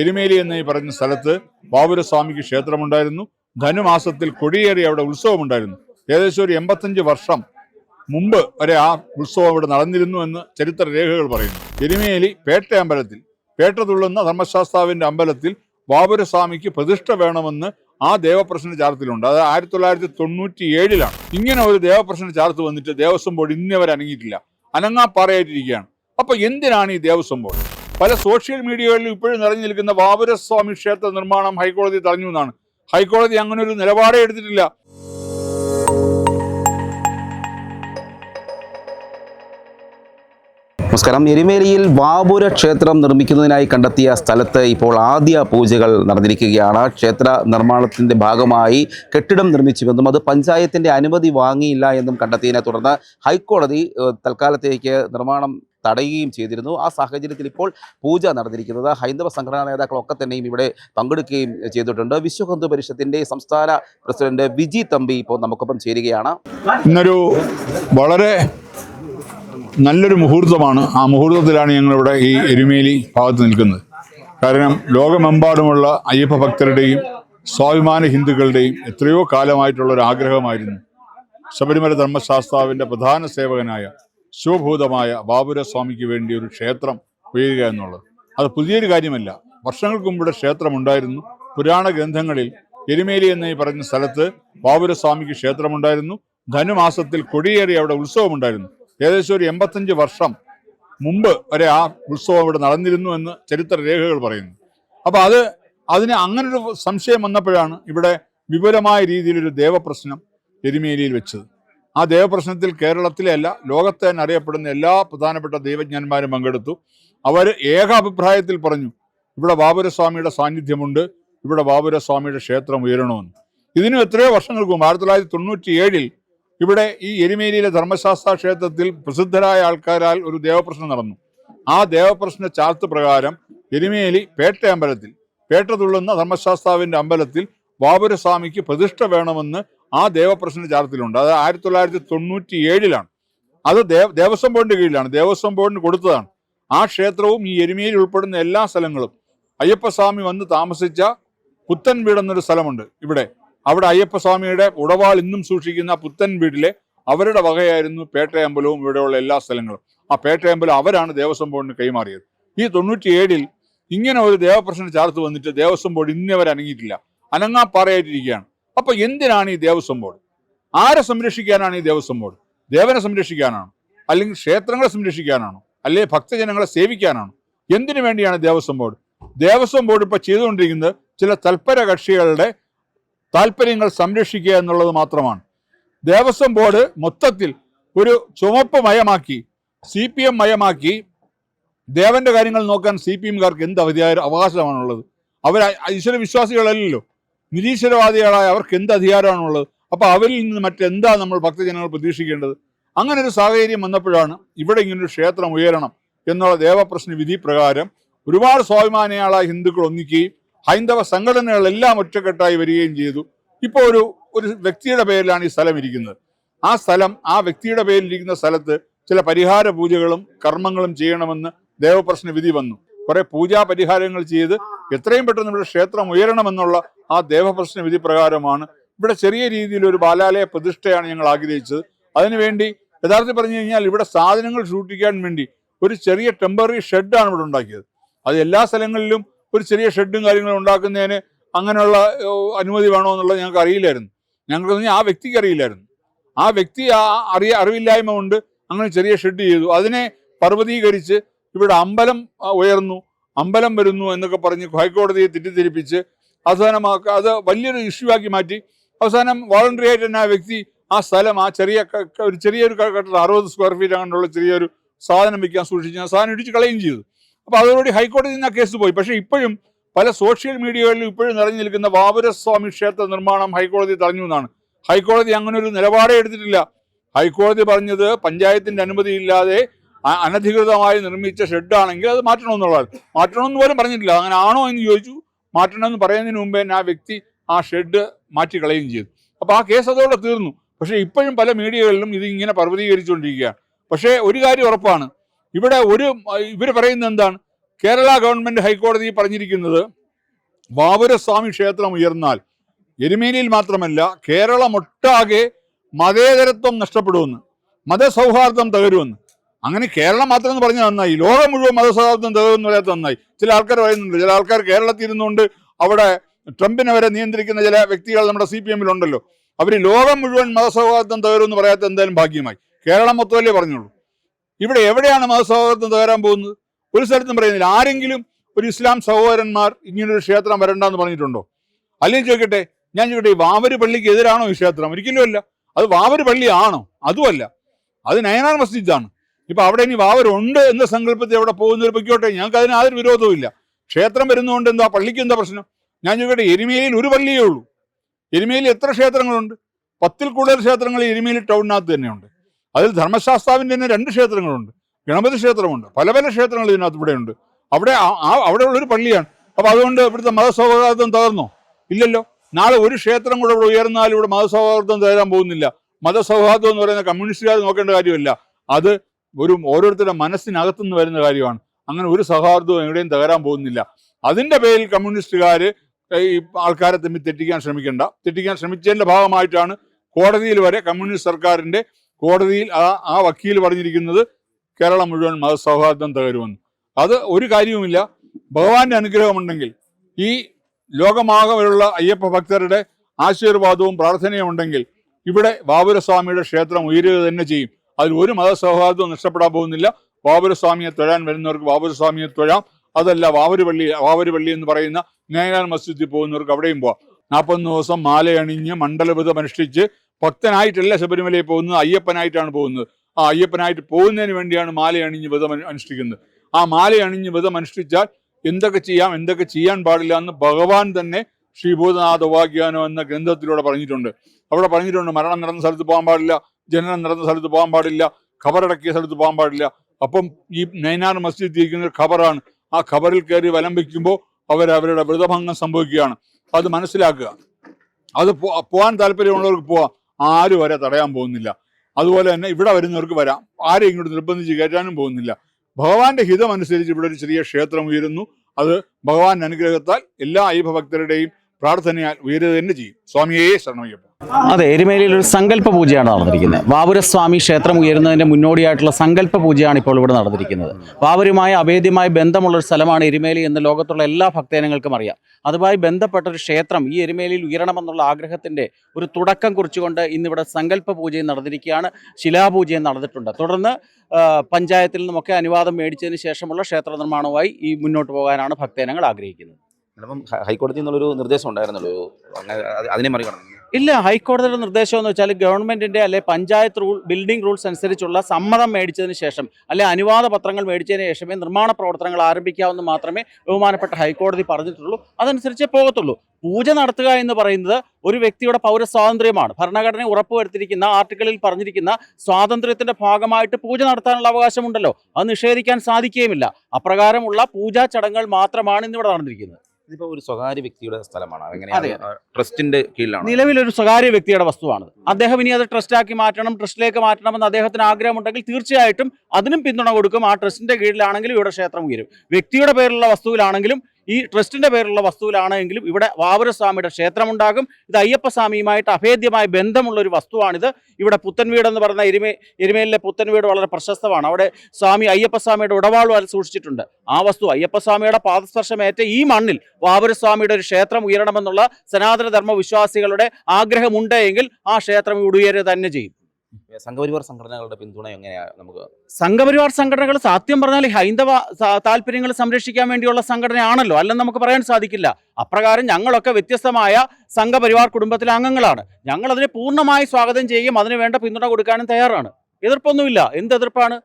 എരുമേലി എന്ന് ഈ പറഞ്ഞ സ്ഥലത്ത് ബാബുരസ്വാമിക്ക് ക്ഷേത്രമുണ്ടായിരുന്നു. ധനുമാസത്തിൽ കൊടിയേറി അവിടെ ഉത്സവമുണ്ടായിരുന്നു. ഏകദേശം ഒരു എൺപത്തഞ്ച് വർഷം മുമ്പ് വരെ ആ ഉത്സവം അവിടെ നടന്നിരുന്നു എന്ന് ചരിത്ര രേഖകൾ പറയുന്നു. എരുമേലി പേട്ട അമ്പലത്തിൽ പേട്ട തുള്ളുന്ന ധർമ്മശാസ്താവിന്റെ അമ്പലത്തിൽ ബാബുരസ്വാമിക്ക് പ്രതിഷ്ഠ വേണമെന്ന് ആ ദേവപ്രശ്ന ചാർത്തിലുണ്ട്. അത് ആയിരത്തി തൊള്ളായിരത്തി തൊണ്ണൂറ്റി ഏഴിലാണ് ഇങ്ങനെ ഒരു ദേവപ്രശ്ന ചാർത്ത് വന്നിട്ട് ദേവസ്വം ബോർഡ് ഇന്നേ വരെ അനങ്ങിയിട്ടില്ല. അനങ്ങാപ്പാറയായിട്ടിരിക്കുകയാണ്. അപ്പൊ എന്തിനാണ് ഈ ദേവസ്വം ബോർഡ്? പല സോഷ്യൽ മീഡിയകളിലും ഇപ്പോഴും നിറഞ്ഞു നിൽക്കുന്ന ബാബുരസ്വാമി ക്ഷേത്ര നിർമ്മാണം ഹൈക്കോടതി തടഞ്ഞു എന്നാണ്. ഹൈക്കോടതി അങ്ങനെ ഒരു നിലപാടേ എടുത്തിട്ടില്ല. നമസ്കാരം. എരുമേലിയിൽ ബാബുര ക്ഷേത്രം നിർമ്മിക്കുന്നതിനായി കണ്ടെത്തിയ സ്ഥലത്ത് ഇപ്പോൾ ആദ്യ പൂജകൾ നടന്നിരിക്കുകയാണ്. ക്ഷേത്ര നിർമ്മാണത്തിന്റെ ഭാഗമായി കെട്ടിടം നിർമ്മിച്ചുവെന്നും അത് പഞ്ചായത്തിന്റെ അനുമതി വാങ്ങിയില്ല എന്നും കണ്ടെത്തിയതിനെ തുടർന്ന് ഹൈക്കോടതി തൽക്കാലത്തേക്ക് നിർമ്മാണം തടയുകയും ചെയ്തിരുന്നു. ആ സാഹചര്യത്തിൽ ഇപ്പോൾ പൂജ നടന്നിരിക്കുന്നത് ഹൈന്ദവ സംഘടനാ നേതാക്കളൊക്കെ തന്നെയും ഇവിടെ പങ്കെടുക്കുകയും ചെയ്തിട്ടുണ്ട്. വിശ്വ ഹിന്ദു പരിഷത്തിന്റെ സംസ്ഥാന പ്രസിഡന്റ് വിജി തമ്പി ഇപ്പോൾ നമുക്കൊപ്പം ചേരുകയാണ്. ഇന്നൊരു വളരെ നല്ലൊരു മുഹൂർത്തമാണ്. ആ മുഹൂർത്തത്തിലാണ് ഞങ്ങളിവിടെ ഈ എരുമേലി ഭാഗത്ത് നിൽക്കുന്നത്. കാരണം ലോകമെമ്പാടുമുള്ള അയ്യപ്പ ഭക്തരുടെയും സ്വാഭിമാന ഹിന്ദുക്കളുടെയും എത്രയോ കാലമായിട്ടുള്ള ഒരു ആഗ്രഹമായിരുന്നു ശബരിമല ധർമ്മശാസ്താവിന്റെ പ്രധാന സേവകനായ ശിവഭൂതമായ ബാബുരസ്വാമിക്ക് വേണ്ടി ഒരു ക്ഷേത്രം ഉയരുക എന്നുള്ളത്. അത് പുതിയൊരു കാര്യമല്ല. വർഷങ്ങൾക്ക് മുമ്പ് ക്ഷേത്രമുണ്ടായിരുന്നു. പുരാണ ഗ്രന്ഥങ്ങളിൽ എരുമേലി എന്ന് പറഞ്ഞ സ്ഥലത്ത് ബാബുരസ്വാമിക്ക് ക്ഷേത്രമുണ്ടായിരുന്നു. ധനുമാസത്തിൽ കൊടിയേറി അവിടെ ഉത്സവമുണ്ടായിരുന്നു. ഏകദേശം ഒരു എൺപത്തഞ്ച് വർഷം മുമ്പ് വരെ ആ ഉത്സവം ഇവിടെ നടന്നിരുന്നു എന്ന് ചരിത്ര രേഖകൾ പറയുന്നു. അപ്പോൾ അത് അതിന് അങ്ങനൊരു സംശയം വന്നപ്പോഴാണ് ഇവിടെ വിപുലമായ രീതിയിലൊരു ദേവപ്രശ്നം എരുമേലിയിൽ വെച്ചത്. ആ ദേവപ്രശ്നത്തിൽ കേരളത്തിലെ അല്ല ലോകത്തെ തന്നെ അറിയപ്പെടുന്ന എല്ലാ പ്രധാനപ്പെട്ട ദൈവജ്ഞന്മാരും പങ്കെടുത്തു. അവർ ഏക അഭിപ്രായത്തിൽ പറഞ്ഞു ഇവിടെ ബാബുരസ്വാമിയുടെ സാന്നിധ്യമുണ്ട് ഇവിടെ ബാബുരസ്വാമിയുടെ ക്ഷേത്രം ഉയരണമെന്ന്. ഇതിനും എത്രയോ വർഷങ്ങൾക്ക് ആയിരത്തി തൊള്ളായിരത്തി തൊണ്ണൂറ്റി ഏഴിൽ ഇവിടെ ഈ എരുമേലിയിലെ ധർമ്മശാസ്ത്ര ക്ഷേത്രത്തിൽ പ്രസിദ്ധരായ ആൾക്കാരാൽ ഒരു ദേവപ്രശ്നം നടന്നു. ആ ദേവപ്രശ്ന ചാർത്ത് പ്രകാരം എരുമേലി പേട്ട അമ്പലത്തിൽ പേട്ട തുള്ളുന്ന ധർമ്മശാസ്ത്രാവിന്റെ അമ്പലത്തിൽ ബാബുരസ്വാമിക്ക് പ്രതിഷ്ഠ വേണമെന്ന് ആ ദേവപ്രശ്ന ചാർത്തിലുണ്ട്. അത് ആയിരത്തി തൊള്ളായിരത്തി തൊണ്ണൂറ്റി ഏഴിലാണ് അത് ദേവ ദേവസ്വം ബോർഡിന്റെ കീഴിലാണ്. ദേവസ്വം ബോർഡിന് കൊടുത്തതാണ്. ആ ക്ഷേത്രവും ഈ എരുമേലി ഉൾപ്പെടുന്ന എല്ലാ സ്ഥലങ്ങളും. അയ്യപ്പസ്വാമി വന്ന് താമസിച്ച പുത്തൻ വീടെന്നൊരു സ്ഥലമുണ്ട് ഇവിടെ. അവിടെ അയ്യപ്പസ്വാമിയുടെ ഉടവാൾ ഇന്നും സൂക്ഷിക്കുന്ന പുത്തൻ വീട്ടിലെ അവരുടെ വകയായിരുന്നു പേട്ടയമ്പലവും ഇവിടെയുള്ള എല്ലാ സ്ഥലങ്ങളും. ആ പേട്ടയമ്പലം അവരാണ് ദേവസ്വം ബോർഡിന് കൈമാറിയത്. ഈ തൊണ്ണൂറ്റിയേഴിൽ ഇങ്ങനെ ഒരു ദേവപ്രശ്നം ചാർത്ത് വന്നിട്ട് ദേവസ്വം ബോർഡ് ഇന്നേ അവർ അനങ്ങിയിട്ടില്ല. അനങ്ങാപ്പാറയായിട്ടിരിക്കുകയാണ്. അപ്പൊ എന്തിനാണ് ഈ ദേവസ്വം ബോർഡ്? ആരെ സംരക്ഷിക്കാനാണ് ഈ ദേവസ്വം ബോർഡ്? ദേവനെ സംരക്ഷിക്കാനാണോ? അല്ലെങ്കിൽ ക്ഷേത്രങ്ങളെ സംരക്ഷിക്കാനാണോ? അല്ലെങ്കിൽ ഭക്തജനങ്ങളെ സേവിക്കാനാണോ? എന്തിനു വേണ്ടിയാണ് ദേവസ്വം ബോർഡ്? ദേവസ്വം ബോർഡ് ഇപ്പൊ ചെയ്തുകൊണ്ടിരിക്കുന്നത് ചില തൽപര കക്ഷികളുടെ താല്പര്യങ്ങൾ സംരക്ഷിക്കുക എന്നുള്ളത് മാത്രമാണ്. ദേവസ്വം ബോർഡ് മൊത്തത്തിൽ ഒരു ചുമപ്പ് മയമാക്കി സി പി എം മയമാക്കി ദേവന്റെ കാര്യങ്ങൾ നോക്കാൻ സി പി എംകാർക്ക് എന്ത് അവധിയായ അവകാശമാണുള്ളത്? അവർ ഈശ്വര വിശ്വാസികളല്ലല്ലോ നിരീശ്വരവാദികളായ അവർക്ക് എന്ത് അധികാരമാണുള്ളത്? അപ്പോൾ അവരിൽ നിന്ന് മറ്റെന്താ നമ്മൾ ഭക്തജനങ്ങൾ പ്രതീക്ഷിക്കേണ്ടത്? അങ്ങനെ ഒരു സാഹചര്യം വന്നപ്പോഴാണ് ഇവിടെ ഇങ്ങനൊരു ക്ഷേത്രം ഉയരണം എന്നുള്ള ദേവപ്രശ്ന വിധി പ്രകാരം ഒരുപാട് സ്വാഭിമാനികളായ ഹിന്ദുക്കൾ ഒന്നിക്കുകയും ഹൈന്ദവ സംഘടനകളെല്ലാം ഒറ്റക്കെട്ടായി വരികയും ചെയ്തു. ഇപ്പോൾ ഒരു ഒരു വ്യക്തിയുടെ പേരിലാണ് ഈ സ്ഥലം ഇരിക്കുന്നത്. ആ സ്ഥലം ആ വ്യക്തിയുടെ പേരിലിരിക്കുന്ന സ്ഥലത്ത് ചില പരിഹാര പൂജകളും കർമ്മങ്ങളും ചെയ്യണമെന്ന് ദേവപ്രശ്ന വിധി വന്നു. കുറെ പൂജാ പരിഹാരങ്ങൾ ചെയ്ത് എത്രയും പെട്ടെന്ന് ഇവിടെ ക്ഷേത്രം ഉയരണമെന്നുള്ള ആ ദേവപ്രശ്ന വിധി പ്രകാരമാണ് ഇവിടെ ചെറിയ രീതിയിൽ ഒരു ബാലാലയ പ്രതിഷ്ഠയാണ് ഞങ്ങൾ ആഗ്രഹിച്ചത്. അതിനുവേണ്ടി യഥാർത്ഥത്തിൽ പറഞ്ഞു കഴിഞ്ഞാൽ ഇവിടെ സാധനങ്ങൾ സൂക്ഷിക്കാൻ വേണ്ടി ഒരു ചെറിയ ടെമ്പററി ഷെഡാണ് ഇവിടെ ഉണ്ടാക്കിയത്. അത് എല്ലാ സ്ഥലങ്ങളിലും ഒരു ചെറിയ ഷെഡും കാര്യങ്ങളും ഉണ്ടാക്കുന്നതിന് അങ്ങനെയുള്ള അനുമതി വേണോ എന്നുള്ളത് ഞങ്ങൾക്ക് അറിയില്ലായിരുന്നു. ഞങ്ങൾക്ക് ആ വ്യക്തിക്ക് അറിയില്ലായിരുന്നു. ആ വ്യക്തി ആ അറിയ അറിവില്ലായ്മ കൊണ്ട് അങ്ങനെ ചെറിയ ഷെഡ് ചെയ്തു. അതിനെ പർവതീകരിച്ച് ഇവിടെ അമ്പലം ഉയർന്നു. അമ്പലം വരുന്നു എന്നൊക്കെ പറഞ്ഞ് ഹൈക്കോടതിയെ തെറ്റിദ്ധരിപ്പിച്ച് അവസാനമാക്ക അത് വലിയൊരു ഇഷ്യൂ ആക്കി മാറ്റി. അവസാനം വോളണ്ടറി ആയിട്ട് തന്നെ ആ വ്യക്തി ആ സ്ഥലം ആ ചെറിയ ഒരു ചെറിയൊരു കെട്ടിടം അറുപത് സ്ക്വയർ ഫീറ്റ് അങ്ങനെയുള്ള ചെറിയൊരു സാധനം വയ്ക്കാൻ സൂക്ഷിച്ച് സാധനം ഇടിച്ച് കളയും ചെയ്തു. അപ്പോൾ അതോടുകൂടി ഹൈക്കോടതിയിൽ നിന്ന് ആ കേസ് പോയി. പക്ഷേ ഇപ്പോഴും പല സോഷ്യൽ മീഡിയകളിലും ഇപ്പോഴും നിറഞ്ഞു നിൽക്കുന്ന ബാബുരസ്വാമി ക്ഷേത്ര നിർമ്മാണം ഹൈക്കോടതി തടഞ്ഞു എന്നാണ്. ഹൈക്കോടതി അങ്ങനെ ഒരു നിലപാടേ എടുത്തിട്ടില്ല. ഹൈക്കോടതി പറഞ്ഞത് പഞ്ചായത്തിന്റെ അനുമതി ഇല്ലാതെ അ- അനധികൃതമായി നിർമ്മിച്ച ഷെഡാണെങ്കിൽ അത് മാറ്റണമെന്നുള്ളത് മാറ്റണമെന്ന് പോലും പറഞ്ഞിട്ടില്ല. അങ്ങനെ ആണോ എന്ന് ചോദിച്ചു. മാറ്റണമെന്ന് പറയുന്നതിന് മുമ്പേ ആ വ്യക്തി ആ ഷെഡ് മാറ്റി കളയുകയും ചെയ്തു. അപ്പോൾ ആ കേസ് അതോടെ തീർന്നു. പക്ഷേ ഇപ്പോഴും പല മീഡിയകളിലും ഇത് ഇങ്ങനെ പർവതീകരിച്ചുകൊണ്ടിരിക്കുകയാണ്. പക്ഷേ ഒരു കാര്യം ഉറപ്പാണ്. ഇവിടെ ഒരു ഇവർ പറയുന്നത് എന്താണ്? കേരള ഗവൺമെന്റ് ഹൈക്കോടതി പറഞ്ഞിരിക്കുന്നത് ബാബുരസ്വാമി ക്ഷേത്രം ഉയർന്നാൽ എരുമേലിയിൽ മാത്രമല്ല കേരളമൊട്ടാകെ മതേതരത്വം നഷ്ടപ്പെടുമെന്ന് മതസൗഹാർദ്ദം തകരുമെന്ന്. അങ്ങനെ കേരളം മാത്രം എന്ന് പറഞ്ഞാൽ നന്നായി. ലോകം മുഴുവൻ മതസൗഹാർദ്ദം തകർന്നു പറയാത്ത നന്നായി. ചില ആൾക്കാർ പറയുന്നുണ്ട് ചില ആൾക്കാർ കേരളത്തിൽ ഇരുന്നുകൊണ്ട് അവിടെ ട്രംപിനെ വരെ നിയന്ത്രിക്കുന്ന ചില വ്യക്തികൾ നമ്മുടെ സി പി എമ്മിലുണ്ടല്ലോ അവർ ലോകം മുഴുവൻ മതസൗഹാർദ്ദം തകരുമെന്ന് പറയാത്ത എന്തായാലും ഭാഗ്യമായി. കേരളം മൊത്തമല്ലേ പറഞ്ഞുള്ളൂ? ഇവിടെ എവിടെയാണ് മതസൗഹാർദ്ദം തകരാൻ പോകുന്നത്? ഒരു സ്ഥലത്തും പറയുന്നില്ല. ആരെങ്കിലും ഒരു ഇസ്ലാം സഹോദരന്മാർ ഇങ്ങനൊരു ക്ഷേത്രം വരണ്ടെന്ന് പറഞ്ഞിട്ടുണ്ടോ? അല്ലെങ്കിൽ ചോദിക്കട്ടെ ഞാൻ ചോദിക്കട്ടെ ഈ വാവര് പള്ളിക്ക് എതിരാണോ ഈ ക്ഷേത്രം? ഒരിക്കലും അല്ല. അത് വാവര് പള്ളിയാണോ അതുമല്ല. അത് നയനാർ മസ്ജിദാണ്. ഇപ്പൊ അവിടെ ഇനി വാവരുണ്ട് എന്ന സങ്കല്പത്തിൽ അവിടെ പോകുന്നവർ പൊയ്ക്കോട്ടെ. ഞങ്ങൾക്ക് അതിന് യാതൊരു വിരോധവും ഇല്ല ക്ഷേത്രം വരുന്നതുകൊണ്ട് എന്താ? പള്ളിക്ക് എന്താ പ്രശ്നം? ഞാൻ ചോദിക്കട്ടെ എരുമേലിയിൽ ഒരു പള്ളിയേ ഉള്ളൂ. എരുമേലിൽ എത്ര ക്ഷേത്രങ്ങളുണ്ട്? പത്തിൽ കൂടുതൽ ക്ഷേത്രങ്ങൾ എരുമേലി ടൗണിനകത്ത് തന്നെയുണ്ട്. അതിൽ ധർമ്മശാസ്താവിന്റെ തന്നെ രണ്ട് ക്ഷേത്രങ്ങളുണ്ട്. ഗണപതി ക്ഷേത്രമുണ്ട്. പല പല ക്ഷേത്രങ്ങൾ ഇതിനകത്ത് ഇവിടെയുണ്ട്. അവിടെ ആ- അവിടെ ഉള്ളൊരു പള്ളിയാണ്. അപ്പോൾ അതുകൊണ്ട് ഇവിടുത്തെ മതസൗഹാർദ്ദം തകർന്നോ? ഇല്ലല്ലോ. നാളെ ഒരു ക്ഷേത്രം കൂടെ ഇവിടെ ഉയർന്നാലും ഇവിടെ മതസൗഹാർദ്ദം തകരാൻ പോകുന്നില്ല. മതസൗഹാർദ്ദം എന്ന് പറയുന്ന കമ്മ്യൂണിസ്റ്റുകാർ നോക്കേണ്ട കാര്യമല്ല. അത് ഒരു ഓരോരുത്തരുടെ മനസ്സിനകത്തുനിന്ന് വരുന്ന കാര്യമാണ്. അങ്ങനെ ഒരു സൗഹാർദ്ദവും എവിടെയും തകരാൻ പോകുന്നില്ല. അതിന്റെ പേരിൽ കമ്മ്യൂണിസ്റ്റുകാർ ഈ ആൾക്കാരെ തമ്മിൽ തെറ്റിക്കാൻ ശ്രമിക്കേണ്ട. തെറ്റിക്കാൻ ശ്രമിച്ചതിന്റെ ഭാഗമായിട്ടാണ് കോടതിയിൽ വരെ കമ്മ്യൂണിസ്റ്റ് സർക്കാരിന്റെ കോടതിയിൽ ആ ആ വക്കീൽ പറഞ്ഞിരിക്കുന്നത് കേരളം മുഴുവൻ മതസൗഹാർദ്ദം തകരുമെന്ന്. അത് ഒരു കാര്യവുമില്ല. ഭഗവാന്റെ അനുഗ്രഹമുണ്ടെങ്കിൽ ഈ ലോകമാകമുള്ള അയ്യപ്പ ഭക്തരുടെ ആശീർവാദവും പ്രാർത്ഥനയും ഉണ്ടെങ്കിൽ ഇവിടെ ബാബുരസ്വാമിയുടെ ക്ഷേത്രം ഉയരുക തന്നെ ചെയ്യും. അതിൽ ഒരു മതസൗഹാർദ്ദവും നഷ്ടപ്പെടാൻ പോകുന്നില്ല. ബാബുരസ്വാമിയെ തൊഴാൻ വരുന്നവർക്ക് ബാബുരസ്വാമിയെ തൊഴാം. അതല്ല വാവരുപള്ളി വാവരുപള്ളി എന്ന് പറയുന്ന നേരാൻ മസ്ജിദിൽ പോകുന്നവർക്ക് അവിടെയും പോവാം. നാൽപ്പത്തൊന്ന് ദിവസം മാലയണിഞ്ഞ് മണ്ഡലബുധം അനുഷ്ഠിച്ച് ഭക്തനായിട്ടല്ല ശബരിമലയിൽ പോകുന്നത് അയ്യപ്പനായിട്ടാണ് പോകുന്നത്. ആ അയ്യപ്പനായിട്ട് പോകുന്നതിന് വേണ്ടിയാണ് മാലയണിഞ്ഞ് വ്രതം അനുഷ്ഠിക്കുന്നത്. ആ മാലയണിഞ്ഞ് വ്രതം അനുഷ്ഠിച്ചാൽ എന്തൊക്കെ ചെയ്യാം എന്തൊക്കെ ചെയ്യാൻ പാടില്ല എന്ന് ഭഗവാൻ തന്നെ ശ്രീഭൂതനാഥ ഉപാഖ്യാനോ എന്ന ഗ്രന്ഥത്തിലൂടെ പറഞ്ഞിട്ടുണ്ട്. അവിടെ പറഞ്ഞിട്ടുണ്ട് മരണം നടന്ന സ്ഥലത്ത് പോകാൻ പാടില്ല ജനനം നടന്ന സ്ഥലത്ത് പോകാൻ പാടില്ല ഖബറടക്കിയ സ്ഥലത്ത് പോകാൻ പാടില്ല. അപ്പം ഈ നൈനാർ മസ്ജിദ് ഇരിക്കുന്ന ഒരു ഖബറാണ്. ആ ഖബറിൽ കയറി വലം വയ്ക്കുമ്പോൾ അവർ അവരുടെ വ്രതഭംഗം സംഭവിക്കുകയാണ്. അത് മനസ്സിലാക്കുക. അത് പോകാൻ താല്പര്യമുള്ളവർക്ക് പോവാം. ആരും വരെ തടയാൻ പോകുന്നില്ല. അതുപോലെ തന്നെ ഇവിടെ വരുന്നവർക്ക് വരാം. ആരെയും ഇങ്ങോട്ട് നിർബന്ധിച്ച് കയറ്റാനും പോകുന്നില്ല. ഭഗവാന്റെ ഹിതം അനുസരിച്ച് ഇവിടെ ഒരു ചെറിയ ക്ഷേത്രം ഉയരുന്നു. അത് ഭഗവാന്റെ അനുഗ്രഹത്താൽ എല്ലാ അയ്യപ്പ ഭക്തരുടെയും പ്രാർത്ഥനയാൽ ഉയരുക തന്നെ ചെയ്യും. സ്വാമിയേ ശരണമയ്യപ്പ. അതെ എരുമേലിയിൽ ഒരു സങ്കല്പ പൂജയാണ് നടന്നിരിക്കുന്നത്. വാപുരസ്വാമി ക്ഷേത്രം ഉയരുന്നതിന്റെ മുന്നോടിയായിട്ടുള്ള സങ്കല്പ പൂജയാണ് ഇപ്പോൾ ഇവിടെ നടന്നിരിക്കുന്നത്. വാപുരുമായി അഭേദ്യമായ ബന്ധമുള്ള ഒരു സ്ഥലമാണ് എരുമേലി എന്ന് ലോകത്തുള്ള എല്ലാ ഭക്തജനങ്ങൾക്കും അറിയാം. അതുമായി ബന്ധപ്പെട്ട ഒരു ക്ഷേത്രം ഈ എരുമേലിയിൽ ഉയരണമെന്നുള്ള ആഗ്രഹത്തിന്റെ ഒരു തുടക്കം കുറിച്ചുകൊണ്ട് ഇന്നിവിടെ സങ്കല്പ പൂജയും നടന്നിരിക്കുകയാണ് ശിലാപൂജയും നടന്നിട്ടുണ്ട്. തുടർന്ന് പഞ്ചായത്തിൽ നിന്നുമൊക്കെ അനുവാദം മേടിച്ചതിന് ശേഷമുള്ള ക്ഷേത്ര നിർമ്മാണവുമായി ഈ മുന്നോട്ട് പോകാനാണ് ഭക്തജനങ്ങൾ ആഗ്രഹിക്കുന്നത്. അപ്പം ഹൈക്കോടതി എന്നുള്ളൊരു നിർദ്ദേശം അത് അതിനെ മറികടന്നു? ഇല്ല ഹൈക്കോടതിയുടെ നിർദ്ദേശം എന്ന് വെച്ചാൽ ഗവൺമെന്റിന്റെ അല്ലെ പഞ്ചായത്ത് റൂൾ ബിൽഡിംഗ് റൂൾസ് അനുസരിച്ചുള്ള സമ്മതം മേടിച്ചതിന് ശേഷം അല്ലെ അനുവാദ പത്രങ്ങൾ മേടിച്ചതിന് ശേഷമേ നിർമ്മാണ പ്രവർത്തനങ്ങൾ ആരംഭിക്കാവുന്ന മാത്രമേ ബഹുമാനപ്പെട്ട ഹൈക്കോടതി പറഞ്ഞിട്ടുള്ളൂ. അതനുസരിച്ചേ പോകത്തുള്ളൂ. പൂജ നടത്തുക എന്ന് പറയുന്നത് ഒരു വ്യക്തിയുടെ പൗരസ്വാതന്ത്ര്യമാണ്. ഭരണഘടന ഉറപ്പുവരുത്തിയിരിക്കുന്ന ആർട്ടിക്കിളിൽ പറഞ്ഞിരിക്കുന്ന സ്വാതന്ത്ര്യത്തിന്റെ ഭാഗമായിട്ട് പൂജ നടത്താനുള്ള അവകാശമുണ്ടല്ലോ. അത് നിഷേധിക്കാൻ സാധിക്കുകയുമില്ല. അപ്രകാരമുള്ള പൂജാ ചടങ്ങുകൾ മാത്രമാണ് ഇന്നിവിടെ നടന്നിരിക്കുന്നത്. ഇതിപ്പോ ഒരു സ്വകാര്യ വ്യക്തിയുടെ സ്ഥലമാണ്. ട്രസ്റ്റിന്റെ കീഴിലാണ്. നിലവിലൊരു സ്വകാര്യ വ്യക്തിയുടെ വസ്തുവാണ്. അദ്ദേഹം ഇനി അത് ട്രസ്റ്റാക്കി മാറ്റണം ട്രസ്റ്റിലേക്ക് മാറ്റണമെന്ന് അദ്ദേഹത്തിന് ആഗ്രഹമുണ്ടെങ്കിൽ തീർച്ചയായിട്ടും അതിനും പിന്തുണ കൊടുക്കും. ആ ട്രസ്റ്റിന്റെ കീഴിലാണെങ്കിലും ഇവിടെ ക്ഷേത്രം ഉയരും. വ്യക്തിയുടെ പേരിലുള്ള വസ്തുവിലാണെങ്കിലും ഈ ട്രസ്റ്റിന്റെ പേരിലുള്ള വസ്തുവിലാണെങ്കിലും ഇവിടെ വാവരസ്വാമിയുടെ ക്ഷേത്രമുണ്ടാകും. ഇത് അയ്യപ്പസ്വാമിയുമായിട്ട് അഭേദ്യമായ ബന്ധമുള്ള ഒരു വസ്തുവാണിത്. ഇവിടെ പുത്തൻവീട് എന്ന് പറയുന്ന എരുമേ എരുമേലിലെ പുത്തൻവീട് വളരെ പ്രശസ്തമാണ്. അവിടെ സ്വാമി അയ്യപ്പസ്വാമിയുടെ ഉടവാളു വരെ സൂക്ഷിച്ചിട്ടുണ്ട്. ആ വസ്തു അയ്യപ്പസ്വാമിയുടെ പാദസ്പർശമേറ്റ ഈ മണ്ണിൽ വാവരസ്വാമിയുടെ ഒരു ക്ഷേത്രം ഉയരണമെന്നുള്ള സനാതനധർമ്മ വിശ്വാസികളുടെ ആഗ്രഹമുണ്ട് എങ്കിൽ ആ ക്ഷേത്രം ഇവിടെ ഉയരുക തന്നെ ചെയ്യും. സംഘപരിവാർ സംഘടനകളുടെ പിന്തുണ എങ്ങനെയാണ് നമുക്ക് സംഘപരിവാർ സംഘടനകൾ സത്യം പറഞ്ഞാൽ ഹൈന്ദവ താല്പര്യങ്ങൾ സംരക്ഷിക്കാൻ വേണ്ടിയുള്ള സംഘടനയാണല്ലോ. അല്ലെന്ന് നമുക്ക് പറയാൻ സാധിക്കില്ല. അപ്രകാരം ഞങ്ങളൊക്കെ വ്യത്യസ്തമായ സംഘപരിവാർ കുടുംബത്തിലെ അംഗങ്ങളാണ്. ഞങ്ങൾ അതിനെ പൂർണമായി സ്വാഗതം ചെയ്യും അതിന് വേണ്ട പിന്തുണ കൊടുക്കാനും തയ്യാറാണ്. എതിർപ്പൊന്നുമില്ല. എന്ത് എതിർപ്പാണ്?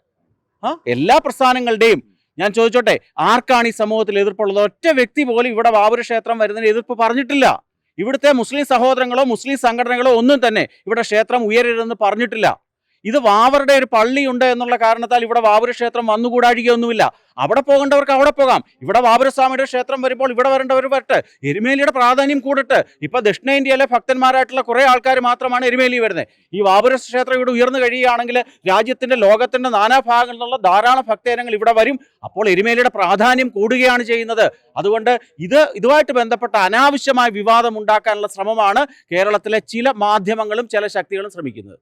ആ? എല്ലാ പ്രസ്ഥാനങ്ങളുടെയും ഞാൻ ചോദിച്ചോട്ടെ ആർക്കാണ് ഈ സമൂഹത്തിൽ എതിർപ്പുള്ളത്? ഒറ്റ വ്യക്തി പോലും ഇവിടെ ബാബുര ക്ഷേത്രം വരുന്നതിന് എതിർപ്പ് പറഞ്ഞിട്ടില്ല. ഇവിടുത്തെ മുസ്ലിം സഹോദരങ്ങളോ മുസ്ലിം സംഘടനകളോ ഒന്നും തന്നെ ഇവിടെ ക്ഷേത്രം ഉയരരുതെന്ന് പറഞ്ഞിട്ടില്ല. ഇത് വാവറുടെ ഒരു പള്ളിയുണ്ട് എന്നുള്ള കാരണത്താൽ ഇവിടെ വാവൂർ ക്ഷേത്രം വന്നുകൂടാഴികയൊന്നുമില്ല. അവിടെ പോകേണ്ടവർക്ക് അവിടെ പോകാം. ഇവിടെ വാപുരസ്വാമിയുടെ ക്ഷേത്രം വരുമ്പോൾ ഇവിടെ വരേണ്ടവർ വരട്ടെ. എരുമേലിയുടെ പ്രാധാന്യം കൂടട്ടെ. ഇപ്പൊ ദക്ഷിണേന്ത്യയിലെ ഭക്തന്മാരായിട്ടുള്ള കുറെ ആൾക്കാർ മാത്രമാണ് എരുമേലി വരുന്നത്. ഈ വാപുര ക്ഷേത്രം ഇവിടെ ഉയർന്നു കഴിയുകയാണെങ്കിൽ രാജ്യത്തിന്റെ ലോകത്തിന്റെ നാനാഭാഗങ്ങളിൽ നിന്നുള്ള ധാരാളം ഭക്തജനങ്ങൾ ഇവിടെ വരും. അപ്പോൾ എരുമേലിയുടെ പ്രാധാന്യം കൂടുകയാണ് ചെയ്യുന്നത്. അതുകൊണ്ട് ഇത് ഇതുമായിട്ട് ബന്ധപ്പെട്ട അനാവശ്യമായ വിവാദം ഉണ്ടാക്കാനുള്ള ശ്രമമാണ് കേരളത്തിലെ ചില മാധ്യമങ്ങളും ചില ശക്തികളും ശ്രമിക്കുന്നത്.